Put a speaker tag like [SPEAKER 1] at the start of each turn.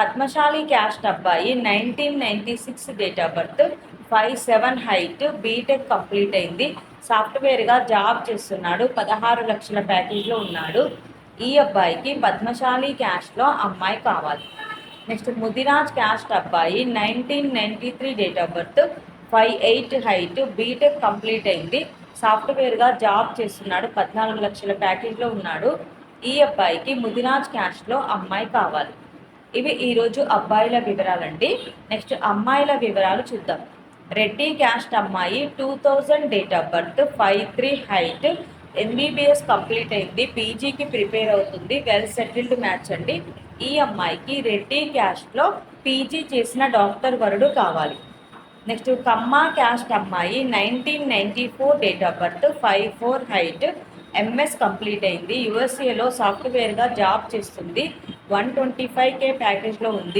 [SPEAKER 1] Padmashali caste అబ్బాయి nineteen ninety six date of birth five seven height BTech complete అయింది సాఫ్ట్వేర్గా job చేస్తున్నాడు. పదహారు లక్షల ప్యాకేజ్లో ఉన్నాడు. ఈ అబ్బాయికి పద్మశాలి క్యాస్ట్లో అమ్మాయి కావాలి. నెక్స్ట్ ముదిరాజ్ క్యాస్ట్ అబ్బాయి nineteen ninety three date of birth five eight height BTech complete అయింది సాఫ్ట్వేర్గా జాబ్ చేస్తున్నాడు. పద్నాలుగు లక్షల ప్యాకేజ్లో ఉన్నాడు. ఈ అబ్బాయికి ముదిరాజ్ క్యాస్ట్లో అమ్మాయి కావాలి. ఇవి ఈరోజు అబ్బాయిల వివరాలండి. నెక్స్ట్ అమ్మాయిల వివరాలు చూద్దాం. రెడ్డి క్యాస్ట్ అమ్మాయి two thousand date of birth five three height MBBS complete అయింది పీజీకి ప్రిపేర్ అవుతుంది వెల్ సెటిల్డ్ మ్యాచ్ అండి. ఈ అమ్మాయికి రెడ్డి క్యాస్ట్లో పీజీ చేసిన డాక్టర్ వరుడు కావాలి. నెక్స్ట్ కమ్మ క్యాస్ట్ అమ్మాయి nineteen ninety four date of birth five four height MS complete అయింది. యుఎస్ఏలో సాఫ్ట్వేర్గా జాబ్ చేస్తుంది. వన్ ట్వంటీ ఫైవ్ కే ప్యాకేజ్లో ఉంది.